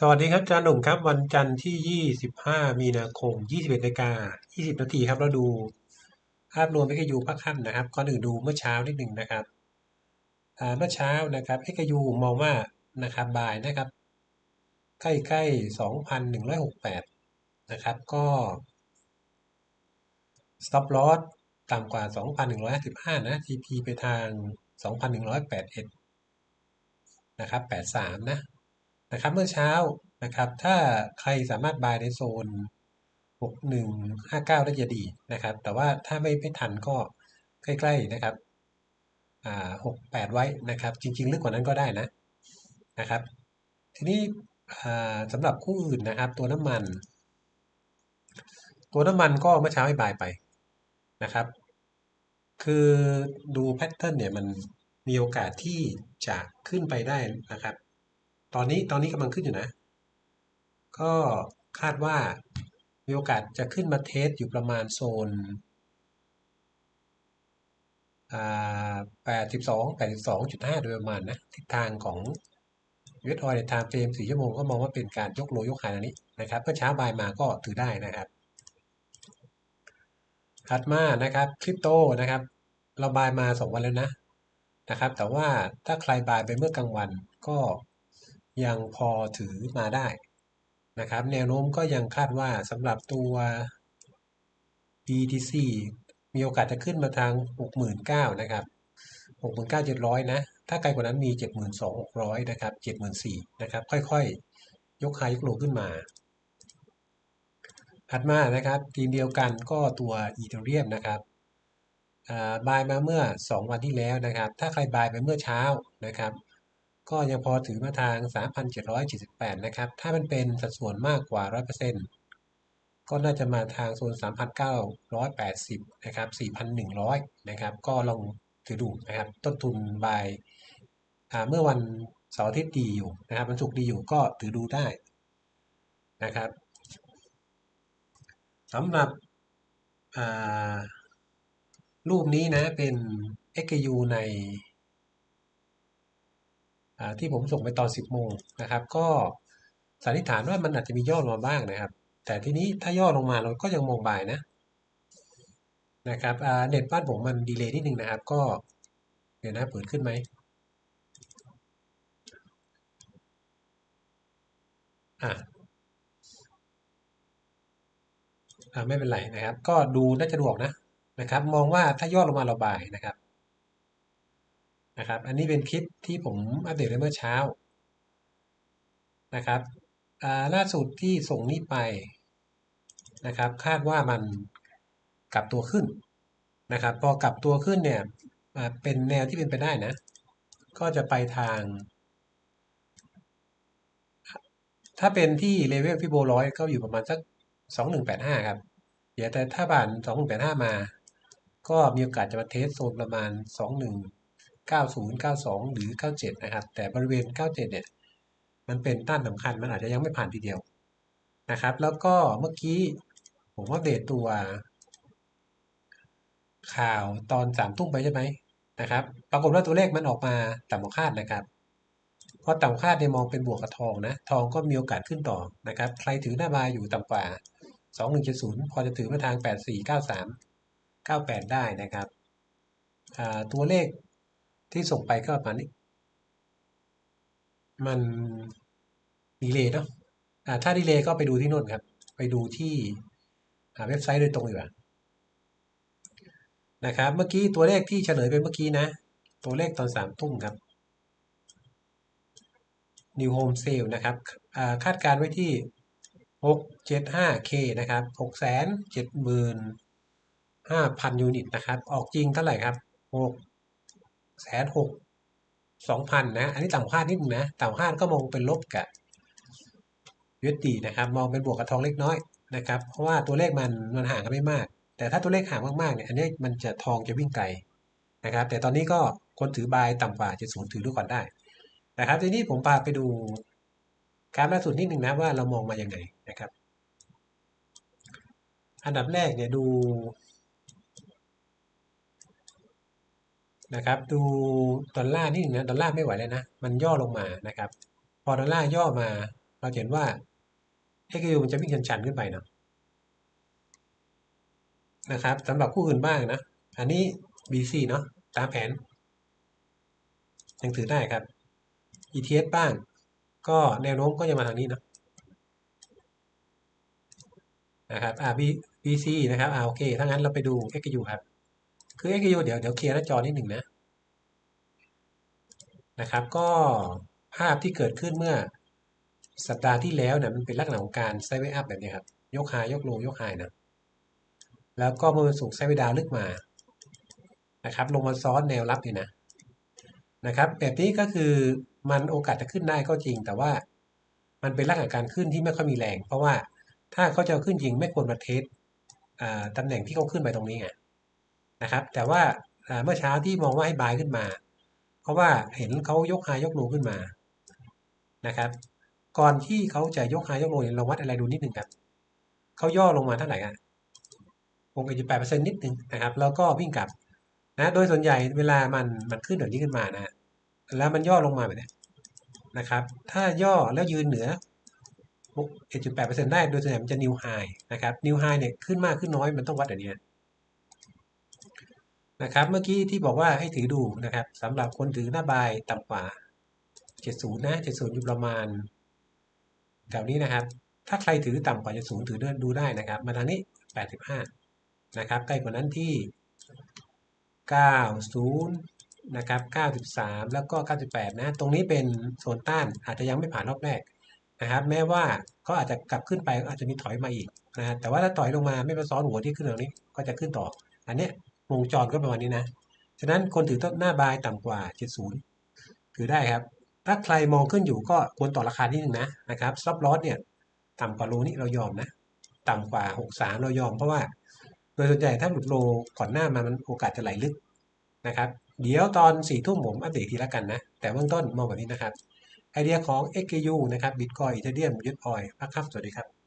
สวัสดีครับอาจารย์หนุ่มครับ วันจันทร์ที่ 25 มีนาคม 21นาฬิกา20 นาทีครับเราดูภาพรวม XU ภาคค่ำนะครับก่อนอื่นดูเมื่อเช้านิดหนึ่งนะครับเมื่อเช้านะครับ XU มองว่านะครับบ่ายนะครับ ใกล้ๆ 2,168 นะครับ ก็ stop loss ต่ำกว่า 2,155 นะ TP ไปทาง 2,181 นะครับ 83 นะ นะครับ เมื่อเช้านะครับ ถ้าใครสามารถบายในโซน 6159 ได้จะดีนะครับ แต่ว่าถ้าไม่ไม่ทันก็ใกล้ๆนะครับอ่า68ไว้นะครับ จริง ๆ ลึกกว่านั้นก็ได้นะนะครับ ทีนี้สำหรับคู่อื่นนะครับ ตัวน้ำมัน ตัวน้ำมันก็เมื่อเช้าให้บายไปนะครับ คือดูแพทเทิร์นเนี่ยมันมีโอกาสที่จะขึ้นไปได้นะครับ ตอนนี้ตอนนี้กำลังขึ้นอยู่นะ ก็คาดว่ามีโอกาสจะขึ้นมาเทสอยู่ประมาณโซนแปดสิบสองแปดสิบสองจุดห้าโดยประมาณนะ ทิศทางของเวทออยในทางเฟรมสี่ชั่วโมงก็มองว่าเป็นการยกโลยกขายอันนี้นะครับเมื่อเช้าบ่ายมาก็ถือได้นะครับ ถัดมานะครับคริปโตนะครับ เราบายมาสองวันแล้วนะนะครับ แต่ว่าถ้าใครบายไปเมื่อกลางวันก็ ยังพอถือมาได้นะครับ แนวโน้มก็ยังคาดว่าสำหรับตัว BTC มีโอกาสจะขึ้นมาทาง 69,000นะครับ 69,700 นะ ถ้าไกลกว่านั้นมี 72,600 นะครับ 74,000นะครับ ค่อยๆ ยกไฮยกโลขึ้นมาถัดมานะครับทีมเดียวกันก็ตัวอีเทเรียมนะครับบายมาเมื่อ 2 วันที่แล้วนะครับ ถ้าใครบายไปเมื่อเช้านะครับ ก็ยังพอถือมาทาง 3,778 นะครับ ถ้ามันเป็นสัดส่วนมากกว่า 100%ก็น่าจะมาทางโซน 3,980 นะครับ 4,100 นะครับ ก็ลองถือดูนะครับ ต้นทุนบายเมื่อวันเสาร์อาทิตย์ดีอยู่นะครับวันศุกร์ดีอยู่ก็ถือดูได้นะครับสำหรับรูปนี้นะเป็น XU ใน ที่ผมส่งไปตอน 10 โมงนะครับ ก็สันนิษฐานว่ามันอาจจะมีย่อลงมาบ้างนะครับ แต่ทีนี้ถ้าย่อลงมาเราก็ยังมองบ่ายนะนะครับเน็ตบ้านผมมันดีเลย์นิดนึงนะครับ ก็เดี๋ยวนะเปิดขึ้นไหมอ่าไม่เป็นไรนะครับ ก็ดูน่าจะดูออกนะนะครับ มองว่าถ้าย่อลงมาเราบ่ายนะครับ นะครับ อันนี้เป็นคลิปที่ผมอัปเดตเมื่อเช้านะครับล่าสุดที่ส่งนี้ไปนะครับ คาดว่ามันกลับตัวขึ้นนะครับ พอกลับตัวขึ้นเนี่ยเป็นแนวที่เป็นไปได้นะ ก็จะไปทาง ถ้าเป็นที่เลเวลฟิโบร้อยก็อยู่ประมาณสักสองหนึ่งแปดห้าครับ เดี๋ยวแต่ถ้าผ่านสองหนึ่งแปดห้ามา ก็มีโอกาสจะมาเทสโซนประมาณสองหนึ่ง 90 92 หรือ 97 นะครับ แต่บริเวณ 97 เนี่ย มันเป็นต้านสำคัญ มันอาจจะยังไม่ผ่านทีเดียวนะครับ แล้วก็เมื่อกี้ผมว่าเดตตัว ข่าวตอนสามทุ่มไปใช่ไหมนะครับ ปรากฏว่าตัวเลขมันออกมาต่ำกว่าคาดนะครับเพราะต่ำคาดเนี่ยมองเป็นบวกกับทองนะ ทองก็มีโอกาสขึ้นต่อนะครับ ใครถือหน้าบายอยู่ต่ำกว่า 2170 พอจะถือมาทาง 8493 98 ได้นะครับ ตัวเลข ที่ส่งไปก็ประมาณนี้ มันดีเลย์เนาะถ้าดีเลย์ก็ไปดูที่นู่นครับ ไปดูที่เว็บไซต์โดยตรงดีกว่านะครับ เมื่อกี้ตัวเลขที่เฉลยไปเมื่อกี้นะ ตัวเลขตอนสามทุ่มครับ New Home Sale นะครับคาดการไว้ที่ 675K นะครับ 675,000 ยูนิตนะครับ ออกจริงเท่าไหร่ครับ แสนหกสองพันนะ อันนี้ต่ำคาดนิดนึงนะ ต่ำคาดก็มองเป็นลบกับยุตินะครับ มองเป็นบวกกับทองเล็กน้อยนะครับ เพราะว่าตัวเลขมันมันห่างกันไม่มาก แต่ถ้าตัวเลขห่างมากๆเนี่ย อันนี้มันจะทองจะวิ่งไกลนะครับ แต่ตอนนี้ก็คนถือบายต่ำกว่าจะศูนย์ถือด้วยก่อนได้นะครับ ทีนี้ผมพาไปดูการล่าสุดนิดหนึ่งนะว่าเรามองมาอย่างไงนะครับ อันดับแรกเนี่ยดู นะครับดูดอลลาร์นี่นะดอลลาร์ไม่ไหวแล้วนะ มันย่อลงมานะครับ พอดอลลาร์ย่อมา เราเห็นว่า XU มันจะวิ่งชันๆขึ้นไปเนาะนะครับสำหรับคู่อื่นบ้างนะ อันนี้ BC เนาะตามแผน ยังถือได้ครับ ETS บ้าง ก็แนวโน้มก็จะมาทางนี้เนาะนะครับอ่า B BC นะครับอ่าโอเคถ้างั้นเราไปดู XU ครับ คือ XU เดี๋ยวเดี๋ยวเคลียร์หน้าจอนิดหนึ่งนะนะครับ ก็ภาพที่เกิดขึ้นเมื่อสัปดาห์ที่แล้วเนี่ยมันเป็นลักษณะของการไซด์เวอัพแบบนี้ครับ ยกไฮยยกโลยกไฮนะแล้วก็เมื่อวันศุกร์ไซด์เวดาวลึกมานะครับ ลงมาซ้อนแนวรับเลยนะนะครับ แบบนี้ก็คือมันโอกาสจะขึ้นได้ก็จริง แต่ว่ามันเป็นลักษณะการขึ้นที่ไม่ค่อยมีแรง เพราะว่าถ้าเขาจะขึ้นจริงไม่ควรมาเทสตำแหน่งที่เขาขึ้นไปตรงนี้ไง นะครับ แต่ว่าเมื่อเช้าที่มองว่าให้บายขึ้นมา เพราะว่าเห็นเขายกไฮยกโลขึ้นมานะครับ ก่อนที่เขาจะยกไฮยกโลเราวัดอะไรดูนิดหนึ่งครับเขาย่อลงมาเท่าไหร่อะวงเอ็ดแปดเปอร์เซ็นต์นิดหนึ่งนะครับ แล้วก็วิ่งกลับนะโดยส่วนใหญ่เวลามันมันขึ้นแบบนี้ขึ้นมานะแล้วมันย่อลงมาแบบนี้นะครับ ถ้าย่อแล้วยืนเหนือ1.8%ได้โดยส่วนใหญ่มันจะนิวไฮนะครับนิวไฮเนี่ยขึ้นมากขึ้นน้อยมันต้องวัดแบบนี้ นะครับ เมื่อกี้ที่บอกว่าให้ถือดูนะครับสำหรับคนถือหน้าบายต่ำกว่า 70 นะ 70 อยู่ประมาณแถวนี้นะครับ ถ้าใครถือต่ำกว่า 70 ถือเดินดูได้นะครับ มาทางนี้ 85 นะครับ ใกล้กว่านั้นที่ 90 นะครับ 93 แล้วก็ 98 นะ ตรงนี้เป็นโซนต้านอาจจะยังไม่ผ่านรอบแรกนะครับ แม้ว่าเขาอาจจะกลับขึ้นไปอาจจะมีถอยมาอีกนะแต่ว่าถ้าถอยลงมาไม่มาซ้อนหัวที่ขึ้นตรงนี้ก็จะขึ้นต่อ อันนี้ วงจรก็ประมาณนี้นะ ฉะนั้นคนถือต้นหน้าบายต่ำกว่า 70 ถือได้ครับ ถ้าใครมองขึ้นอยู่ก็ควรต่อราคาที่หนึ่งนะนะครับซับลอสเนี่ยต่ำกว่าโลนี้เรายอมนะ ต่ำกว่า 63 เรายอมเพราะว่า โดยส่วนใหญ่ถ้าหลุดโลก่อนหน้ามามันโอกาสจะไหลลึกนะครับ เดี๋ยวตอน4ทุ่มผมอัปเดตทีละกันนะ แต่เบื้องต้นมองแบบนี้นะครับ ไอเดียของ XKU นะครับ Bitcoin Ethereum ยึดออยพักครับ สวัสดีครับ